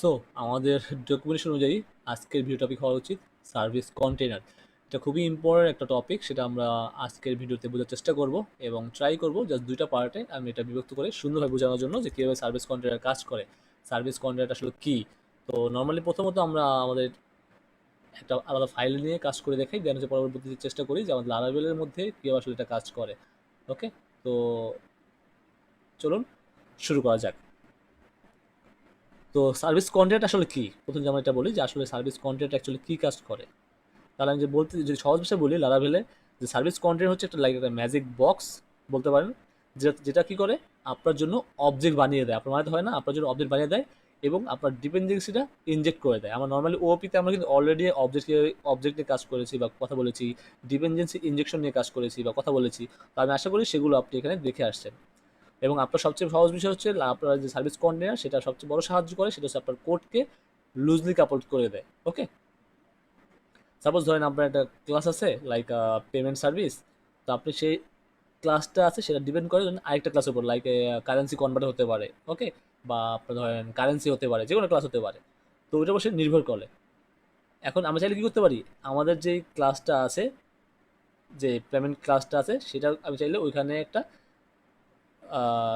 So আমাদের documentation অনুযায়ী আজকের ভিডিও টপিক হওয়া উচিত সার্ভিস কন্টেনার এটা খুবই ইম্পর্টেন্ট একটা টপিক সেটা আমরা আজকের ভিডিওতে বোঝার চেষ্টা করব এবং ট্রাই করব জাস্ট দুইটা পার্টে আমি এটা বিভক্ত করে সুন্দরভাবে বোঝানোর জন্য যে কীভাবে সার্ভিস কন্টেনার কাজ করে। সার্ভিস কন্টেনার আসলে কী? তো নর্মালি প্রথমত আমরা আমাদের একটা আলাদা ফাইল নিয়ে কাজ করে দেখাই দেন হচ্ছে পরবর্তীতে চেষ্টা করি যে আমাদের লারাবেলের মধ্যে কীভাবে আসলে এটা কাজ করে। ওকে তো চলুন, শুরু করা যাক। তো সার্ভিস কন্ট্রাক্ট আসলে কি? প্রথম যেমন এটা বলি যে আসলে সার্ভিস কন্ট্রাক্ট অ্যাকচুয়ালি কী কাজ করে? তাহলে আমি যে বলতে, যদি সহজ ভাষায় বলি লারাভেলে যে সার্ভিস কন্ট্রাক্ট হচ্ছে একটা লাইক একটা ম্যাজিক বক্স বলতে পারেন, যেটা যেটা কী করে? আপনার জন্য অবজেক্ট বানিয়ে দেয়। আপনার বানাতে হয় না? আপনার জন্য অবজেক্ট বানিয়ে দেয় এবং আপনার ডিপেন্ডেন্সিটা ইনজেক্ট করে দেয়। আমরা নর্মালি ওপিতে আমরা কিন্তু অলরেডি অবজেক্ট অবজেক্ট কাজ করেছি বা কথা বলেছি ডিপেন্ডেন্সি ইনজেকশন নিয়ে কাজ করেছি বা কথা বলেছি। তো আমি আশা করি সেগুলো আপনি এখানে দেখে আসছেন। এবং আপনার সবচেয়ে সহজ বিষয় হচ্ছে আপনার যে সার্ভিস কন্টেনার সেটা সবচেয়ে বড় সাহায্য করে, সেটা হচ্ছে আপনার কোডকে লুজলি কাপড় করে দেয় ওকে সাপোজ ধরেন আপনার একটা ক্লাস আছে লাইক পেমেন্ট সার্ভিস তো আপনি সেই ক্লাসটা আছে, সেটা ডিপেন্ড করে আরেকটা ক্লাসের উপর লাইক কারেন্সি কনভার্ট হতে পারে ওকে বা আপনার ধরেন কারেন্সি হতে পারে যে কোনো ক্লাস হতে পারে, তো ওইটার উপর সে নির্ভর করে। এখন আমরা চাইলে কী করতে পারি? আমাদের যেই ক্লাসটা আছে, যে পেমেন্ট ক্লাসটা আছে সেটা আমি চাইলে ওইখানে একটা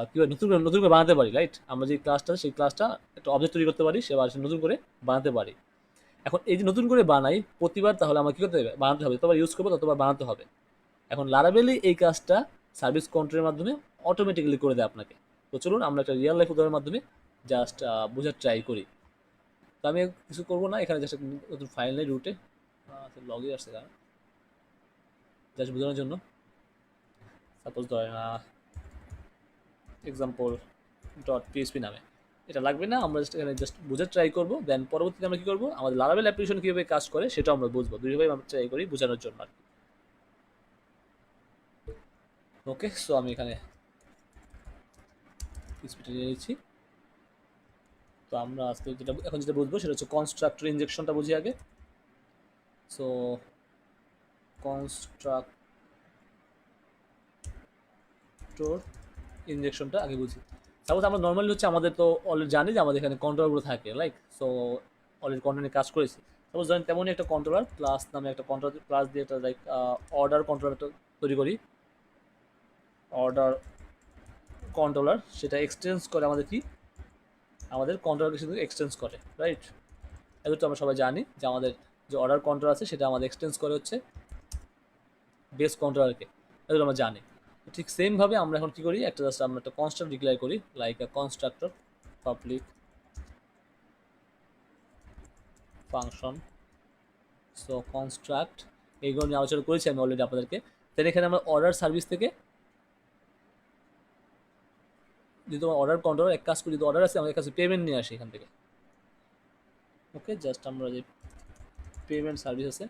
কী নতুন করে নতুন করে বানাতে পারি রাইট আমরা যে ক্লাসটা সেই ক্লাসটা একটা অবজেক্ট তৈরি করতে পারি সে নতুন করে বানাতে পারি। এখন এই যে নতুন করে বানাই, প্রতিবার তাহলে আমার কী করতে হবে? বানাতে হবে, যতবার ইউজ করব ততবার বানাতে হবে। এখন লারাবেলি এই কাজটা সার্ভিস কন্ট্রোলের মাধ্যমে অটোমেটিক্যালি করে দেয় আপনাকে। তো চলুন, আমরা একটা রিয়েল লাইফ উদাহরণের মাধ্যমে জাস্ট বোঝার ট্রাই করি। তো আমি কিছু করব না, এখানে জাস্ট নতুন ফাইল নেই রুটে লগই আসছে জাস্ট বোঝানোর জন্য। সাপোজ ধরেন এক্সাম্পল ডট পিএসপি নামে। এটা লাগবে না, আমরা জাস্ট এখানে জাস্ট বোঝার ট্রাই করব দেন পরবর্তীতে আমরা কী করব? আমাদের লারাবেল অ্যাপ্লিকেশন কীভাবে কাজ করে সেটা আমরা বুঝব। দুইভাবে আমরা ট্রাই করি বোঝানোর জন্য আর ওকে সো আমি এখানে পিএসপিটা নিয়ে নিচ্ছি। তো আমরা আজকে যেটা এখন যেটা বুঝব সেটা হচ্ছে কনস্ট্রাক্টর ইঞ্জেকশনটা বুঝি আগে। সো কনস্ট্রাক্টর ইনজেকশনটা আগে বুঝি। সাপোজ আমরা নর্মালি হচ্ছে আমাদের তো অলরেডি জানি যে আমাদের এখানে কন্ট্রোলারগুলো থাকে লাইক সো অলরেডি কন্ট্রোলে কাজ করেছি। সাপোজ ধরেন তেমনই একটা কন্ট্রোলার প্লাস নামে একটা কন্ট্রোলার প্লাস দিয়ে একটা লাইক অর্ডার কন্ট্রোলারটা তৈরি করি। অর্ডার কন্ট্রোলার সেটা এক্সটেন্স করে আমাদের কি? আমাদের কন্ট্রোলারকে শুধু এক্সটেন্স করে রাইট এগুলো তো আমরা সবাই জানি যে আমাদের যে অর্ডার কন্ট্রোল আছে সেটা আমাদের এক্সটেন্স করে হচ্ছে বেস কন্ট্রোলারকে এগুলো আমরা জানি। ঠিক সেমভাবে আমরা এখন কী করি? একটা জাস্ট আমরা একটা কনস্ট্রাক্ট ডিক্লেয়ার করি like a constructor public function so construct এইগুলো নিয়ে আলোচনা করেছি আমি অলরেডি আপনাদেরকে। তাহলে এখানে আমরা অর্ডার সার্ভিস থেকে যদি তোমার অর্ডার কন্ট্রোল এক কাজ করি, যদি অর্ডার আছে আমাদের কাছে পেমেন্ট নিয়ে আসি এখান থেকে। ওকে জাস্ট আমরা যে পেমেন্ট সার্ভিস আছে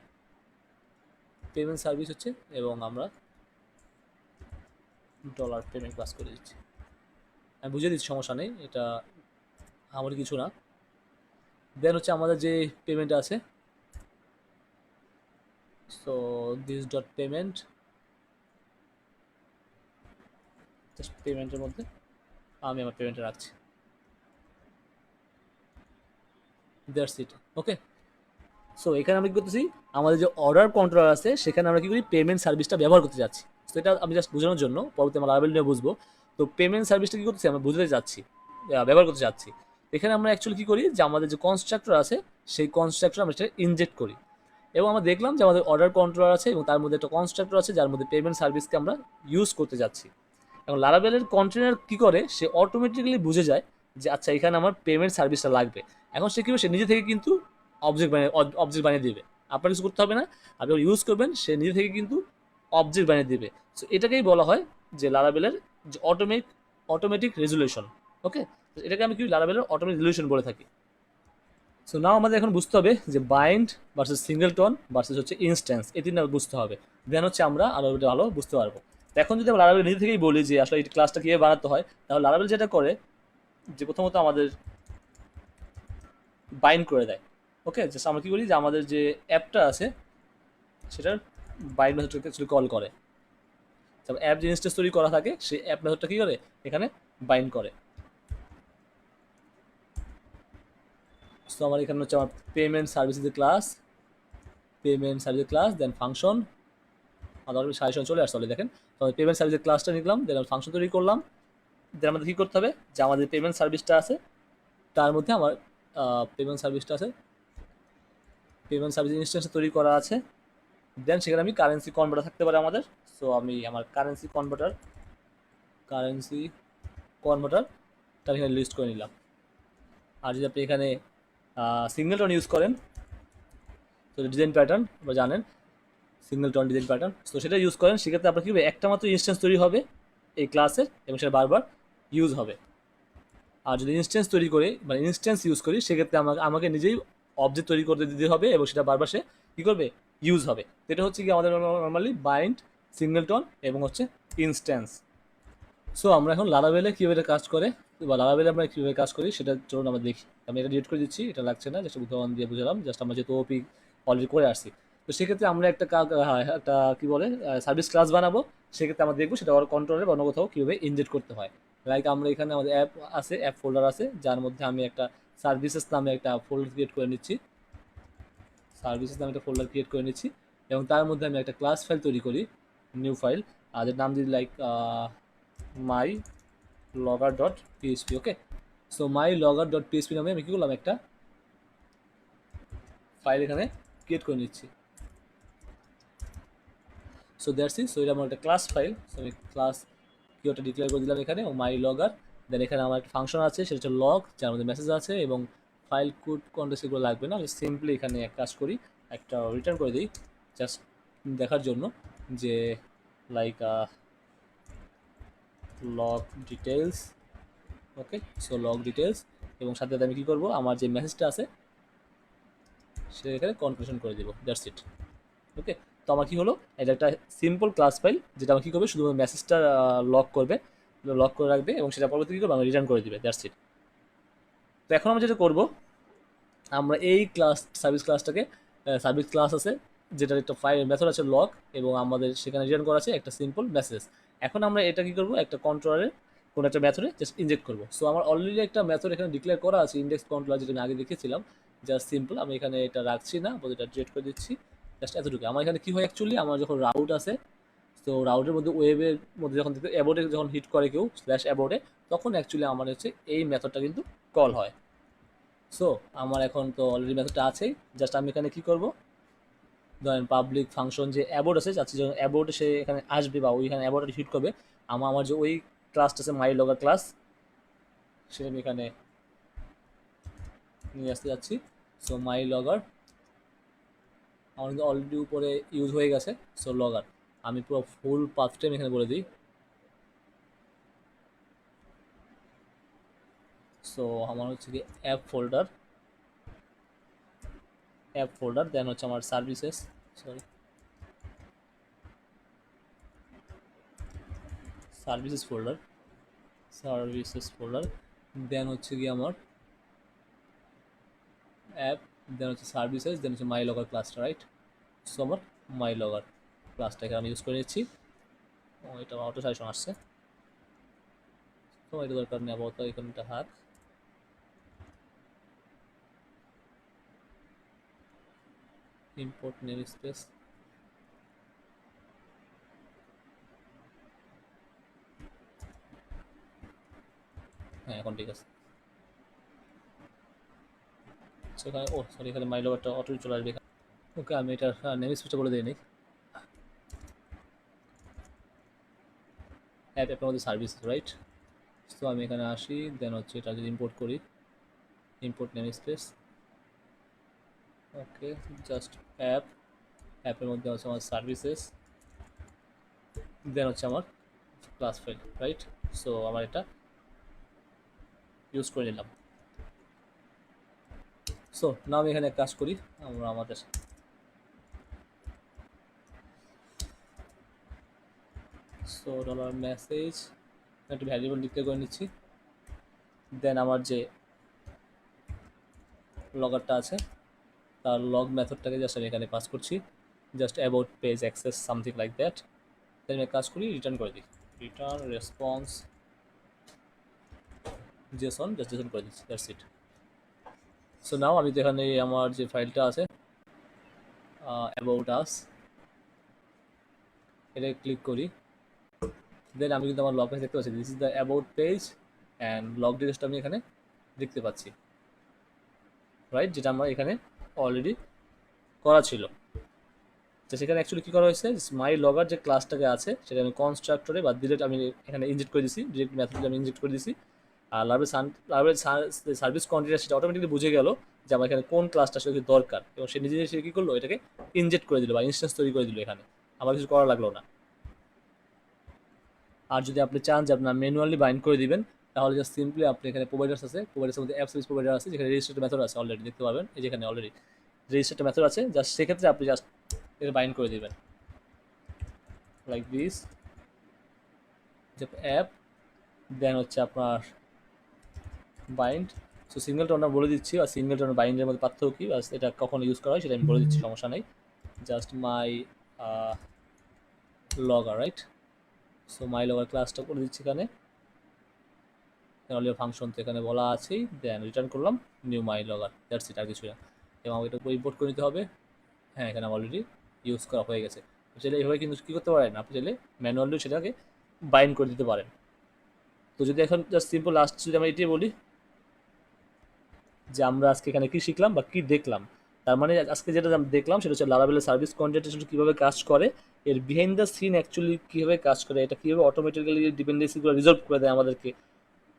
পেমেন্ট সার্ভিস হচ্ছে, এবং আমরা ডলার পেমেন্ট পাস করে দিচ্ছি। আমি বুঝে দিচ্ছি, সমস্যা নেই, এটা আমার কিছু না। দেন হচ্ছে আমাদের যে পেমেন্ট আছে so this dot payment just পেমেন্টের মধ্যে আমি আমার পেমেন্টে রাখছি। দ্যাটস ইট ওকে সো এখানে আমরা কী করতেছি? আমাদের যে অর্ডার কন্ট্রোলার আছে, সেখানে আমরা কী করি? পেমেন্ট সার্ভিসটা ব্যবহার করতে যাচ্ছি। তো এটা আমি জাস্ট বোঝানোর জন্য পরবর্তী আমরা লাইবেল নিয়ে বুঝব। তো পেমেন্ট সার্ভিসটা কী করতেছি? আমরা বুঝতে যাচ্ছি ব্যবহার করতে যাচ্ছি এখানে আমরা অ্যাকচুয়ালি কী করি? যে আমাদের যে কনস্ট্রাক্টর আছে, সেই কনস্ট্রাক্টর আমরা সেটা ইনজেক্ট করি। এবং আমরা দেখলাম যে আমাদের অর্ডার কন্ট্রোলার আছে এবং তার মধ্যে একটা কনস্ট্রাক্টর আছে, যার মধ্যে পেমেন্ট সার্ভিসকে আমরা ইউজ করতে যাচ্ছি এবং লারাবেলের কন্টেনার কী করে? সে অটোমেটিক্যালি বুঝে যায় যে আচ্ছা এখানে আমার পেমেন্ট সার্ভিসটা লাগবে। এখন সে কী সে নিজে থেকে কিন্তু অবজেক্ট বানিয়ে অবজেক্ট বানিয়ে দেবে। আপনার কিছু করতে হবে না। আপনি ইউজ করবেন, সে নিজে থেকে কিন্তু অবজেক্ট বানিয়ে দেবে। সো এটাকেই বলা হয় যে লারাবেলের যে অটোমেটিক অটোমেটিক রেজুলেশন ওকে এটাকে আমি কি লারাবেলের অটোমেটিক রেজুলেশন বলে থাকি। সো নাও আমাদের এখন বুঝতে হবে যে bind versus singleton versus হচ্ছে ইনস্ট্যান্স এই তিনটা বুঝতে হবে। দেন হচ্ছে আমরা আরও ভালো বুঝতে পারব। এখন যদি আমরা লারাবেল নিজে থেকেই বলি যে আসলে এই ক্লাসটা কীভাবে বানাতে হয়, তাহলে লারাবেল যেটা করে, যে প্রথমত আমাদের বাইন্ড করে দেয় ওকে জাস্ট আমরা কী বলি যে আমাদের যে অ্যাপটা আছে, সেটার বাইন্ড মেথডটাকে অ্যাকচুয়ালি কল করে। তারপর অ্যাপ যে তৈরি করা থাকে, সেই অ্যাপ মেথডটা কী করে? এখানে বাইন্ড করে। সো আমার এখানে হচ্ছে আমার payment services class payment service class then function other suggestion চলে already, দেখেন। তো পেমেন্ট সার্ভিসের ক্লাসটা নিলাম দেন আমি ফাংশন তৈরি করলাম। দেন আমাদের কী করতে হবে? যে আমাদের পেমেন্ট সার্ভিসটা আছে, তার মধ্যে আমার পেমেন্ট সার্ভিসটা আছে। পেমেন্ট সার্ভিস ইনস্টেন্স তৈরি করা আছে। দেন সেখানে আমি কারেন্সি কনভার্টার থাকতে পারে আমাদের। সো আমি আমার কারেন্সি কনভার্টার কারেন্সি কনভার্টার তার এখানে লিস্ট করে নিলাম। আর যদি আপনি এখানে সিগন্যাল টন ইউজ করেন, তো ডিজাইন প্যাটার্ন বা জানেন সিঙ্গেল টন ডিজাইন প্যাটার্ন তো সেটা ইউজ করেন, সেক্ষেত্রে আপনার কী একটা মাত্র ইনস্ট্যান্স তৈরি হবে এই ক্লাসের এবং সেটা বারবার ইউজ হবে। আর যদি ইনস্ট্যান্স তৈরি করে মানে ইনস্ট্যান্স ইউজ করি, সেক্ষেত্রে আমাকে আমাকে নিজেই অবজেক্ট তৈরি করতে দিতে হবে, এবং সেটা বারবার সে কী করবে? ইউজ হবে। এটা হচ্ছে কি আমাদের নর্মালি বাইন্ড সিঙ্গেলটন এবং হচ্ছে ইনস্ট্যান্স সো আমরা এখন লারাবেলে কীভাবে কাজ করে বা লারাবেলে আমরা কীভাবে কাজ করি সেটা চলুন আমরা দেখি। আমি এটা ডিলিট করে দিচ্ছি এটা লাগছে না জাস্ট উদাহরণ দিয়ে বুঝলাম জাস্ট আমরা যেহেতু ওপি অলরেডি করে আসছি। তো সেক্ষেত্রে আমরা একটা হ্যাঁ, একটা কী বলে সার্ভিস ক্লাস বানাবো। সেক্ষেত্রে আমরা দেখব সেটা ওর কন্ট্রোলে অন্য কোথাও কীভাবে ইনজেক্ট করতে হয়। লাইক আমরা এখানে আমাদের অ্যাপ আছে অ্যাপ ফোল্ডার আছে যার মধ্যে আমি একটা সার্ভিসেস নামে একটা ফোল্ডার ক্রিয়েট করে নিচ্ছি। সার্ভিসেস নামে একটা ফোল্ডার ক্রিয়েট করে নিচ্ছি এবং তার মধ্যে আমি একটা ক্লাস ফাইল তৈরি করি নিউ ফাইল আর নাম দিই like my logger dot PHP okay so my logger dot PHP নামে আমি কী করলাম? একটা ফাইল এখানে ক্রিয়েট করে নিচ্ছি। সো দ্যাটস ইট সো এটা আমার একটা ক্লাস ফাইল সো আমি ক্লাস কি ওটা ডিক্লেয়ার করে দিলাম এখানে, ও মাই লগার দেন এখানে আমার একটা ফাংশন আছে, সেটা হচ্ছে লগ যার মধ্যে মেসেজ আছে এবং ফাইল কোড কন্টেন্ট এগুলো লাগবে না, আমি সিম্পলি এখানে এক কাজ করি, একটা রিটার্ন করে দিই জাস্ট দেখার জন্য যে like log details okay so log details এবং সাথে সাথে আমি কী করব, আমার যে মেসেজটা আছে সেটা এখানে কনফার্মেশন করে দেবো দ্যাটস ইট ওকে তো আমার কী হলো, এটা একটা সিম্পল ক্লাস ফাইল যেটা আমার কী করবে শুধু মেসেজটা লক করবে লক করে রাখবে, এবং সেটা পরবর্তী কী করবে, আমাকে রিটার্ন করে দেবে দ্যাটস ইট তো এখন আমরা যেটা করব, আমরা এই ক্লাস সার্ভিস ক্লাসটাকে সার্ভিস ক্লাস আছে, যেটার একটা ফাইল মেথড আছে লক এবং আমাদের সেখানে রিটার্ন করা আছে একটা সিম্পল মেসেজ এখন আমরা এটা কী করব, একটা কন্ট্রোলারের কোনো একটা মেথডে জাস্ট ইনজেক্ট করব। সো আমার অলরেডি একটা মেথড এখানে ডিক্লেয়ার করা আছে ইন্ডেক্স কন্ট্রোলার যেটা আমি আগে দেখেছিলাম জাস্ট সিম্পল আমি এখানে এটা রাখছি না এটা ডিলিট করে দিচ্ছি জাস্ট এতটুকু। আমার এখানে কী হয় অ্যাকচুয়ালি আমার যখন রাউট আছে তো রাউটের মধ্যে ওয়েবের মধ্যে যখন অ্যাবোর্ডে যখন হিট করে কেউ স্ল্যাশ অ্যাবোর্ডে তখন অ্যাকচুয়ালি আমার হচ্ছে এই মেথডটা কিন্তু কল হয়। সো আমার এখন তো অলরেডি মেথডটা আছেই। জাস্ট আমি এখানে কী করব? ধরেন পাবলিক ফাংশন যে অ্যাবোর্ড আছে, যাচ্ছে যখন অ্যাবোর্ডে সে এখানে আসবে বা ওইখানে অ্যাবোর্ডে হিট করবে আমার আমার যে ওই ক্লাসটা আছে মাই লগা ক্লাস সেটা আমি এখানে নিয়ে আসতে যাচ্ছি। সো মাই লগার আমার কিন্তু অলরেডি উপরে ইউজ হয়ে গেছে। সো লগার আমি পুরো ফুল পাথটা আমি এখানে বলে দিই। সো আমার হচ্ছে কি app folder app folder then হচ্ছে আমার services sorry services folder services folder then হচ্ছে কি আমার অ্যাপ দেন হচ্ছে সার্ভিসেস দেন হচ্ছে মাই লগর ক্লাসটা রাইট সো আমার মাই লগর ক্লাসটাকে আমি ইউজ করে নিচ্ছি। এটা অটো সাজেশন আসছে। তো, এটা দরকার নেই, আপাতত এখানটা হাত import namespace হ্যাঁ এখন ঠিক আছে। সেখানে ও সরি এখানে মাইলো একটা অটো চলে আসবে ওকে আমি এটার নেম স্পেসটা বলে দিই নি। অ্যাপ অ্যাপের মধ্যে সার্ভিস রাইট তো আমি এখানে আসি দেন হচ্ছে এটা যদি ইম্পোর্ট করি import namespace okay just app অ্যাপের মধ্যে হচ্ছে আমার সার্ভিসেস দেন হচ্ছে আমার ক্লাস ফাইল রাইট সো আমার এটা ইউজ করে নিলাম। সো না আমি এখানে কাজ করি, আমরা আমাদের সো ডলার মেসেজ একটা ভ্যারিয়েবল ডিক্লেয়ার করে নিচ্ছি। দেন আমার যে লগারটা আছে তার লগ মেথডটাকে জাস্ট আমি এখানে পাস করছি। Just about page access something like that then আমি কাজ করি রিটার্ন করে দিই। Return response JSON just JSON করে দিচ্ছি দ্যাটস ইট সো নাও আমি তো এখানে আমার যে ফাইলটা আছে অ্যাবাউট আস এটা ক্লিক করি। দেন আমি কিন্তু আমার লগ পেজ দেখতে পাচ্ছি। This is the about page and log ডিটেলসটা আমি এখানে দেখতে পাচ্ছি। রাইট যেটা আমার এখানে অলরেডি করা ছিল। তো সেখানে অ্যাকচুয়ালি কী করা হয়েছে? মাই লগার যে ক্লাসটাকে আছে, সেটা আমি কনস্ট্রাক্টরে বা ডিরেক্ট আমি এখানে ইনজেক্ট করে দিছি ডিরেক্ট মেথডে আমি ইনজেক্ট করে দিছি। আর লাভের সান লাভের সার্ভিস কন্টিনিউস সেটা অটোমেটিকলি বুঝে গেল যে আমার এখানে কোন ক্লাসটা আসলে দরকার। এবং সে নিজে সে কী করল? এটাকে ইনজেক্ট করে দিল বা ইনস্টেন্স তৈরি করে দিল এখানে। আমার কিছু করা লাগল না। আর যদি আপনি চান যে আপনার ম্যানুয়ালি বাইন্ড করে দিবেন তাহলে জাস্ট সিম্পলি আপনি এখানে প্রোভাইডার্স আছে প্রোভাইডার্সের মধ্যে অ্যাপ সার্ভিস প্রোভাইডার আছে, যেখানে রেজিস্টার্ড মেথড আছে অলরেডি দেখতে পাবেন, এই যেখানে অলরেডি রেজিস্টার্ড মেথড আছে জাস্ট সেক্ষেত্রে আপনি জাস্ট এটা বাইন্ড করে দিবেন। লাইক দিস অ্যাপ দেন হচ্ছে আপনার বাইন্ড সো সিঙ্গেল টোনার বলে দিচ্ছি, আর সিঙ্গেল টোনার বাইন্ডের মধ্যে পার্থক্য কী, বাস এটা কখন ইউজ করা হয়, সেটা আমি বলে দিচ্ছি, সমস্যা নেই। জাস্ট মাই লগা রাইট সো মাই লগার ক্লাসটা করে দিচ্ছি এখানে। অলিও ফাংশন তো এখানে বলা আছেই দেন রিটার্ন করলাম new my logger that's it আর কিছু না। এবং আমাকে এটা ইম্পোর্ট করে নিতে হবে। হ্যাঁ এখানে অলরেডি ইউজ করা হয়ে গেছে। চাইলে এইভাবে কিন্তু কী করতে পারেন? আপনি চাইলে ম্যানুয়ালি সেটাকে বাইন্ড করে দিতে পারেন। তো যদি এখন জাস্ট সিম্পল লাস্ট যদি আমরা এটাই বলি, যে আমরা আজকে এখানে কী শিখলাম বা কী দেখলাম? তার মানে আজকে যেটা দেখলাম সেটা হচ্ছে লারাবেলের সার্ভিস কন্টেন্টেশন কীভাবে কাজ করে, এর বিহাইন্ড দ্য সিন অ্যাকচুয়ালি কীভাবে কাজ করে, এটা কীভাবে অটোমেটিক্যালি ডিপেন্ডেন্সিগুলো রিজলভ করে দেয় আমাদেরকে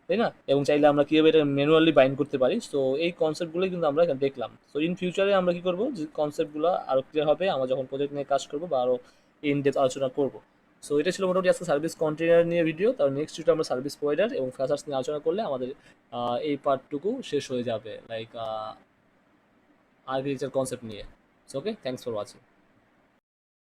তাই না? এবং চাইলে আমরা কীভাবে এটা ম্যানুয়ালি বাইন্ড করতে পারি? সো এই কনসেপ্টগুলোই কিন্তু আমরা দেখলাম। সো ইন ফিউচারে আমরা কী করব? যে কনসেপ্টগুলো আরও ক্লিয়ার হবে, আমরা যখন প্রজেক্ট নিয়ে কাজ করব বা আরও ইন ডেপথ আলোচনা করব। সো এটা ছিল মোটামুটি আজকে সার্ভিস কন্টেনার নিয়ে ভিডিও তার নেক্সট ভিডিও আমরা সার্ভিস প্রোভাইডার এবং ফ্যাসার্স নিয়ে আলোচনা করলে আমাদের এই পার্টটুকু শেষ হয়ে যাবে। লাইক আর্কিটেকচার কনসেপ্ট নিয়ে। So okay thanks for watching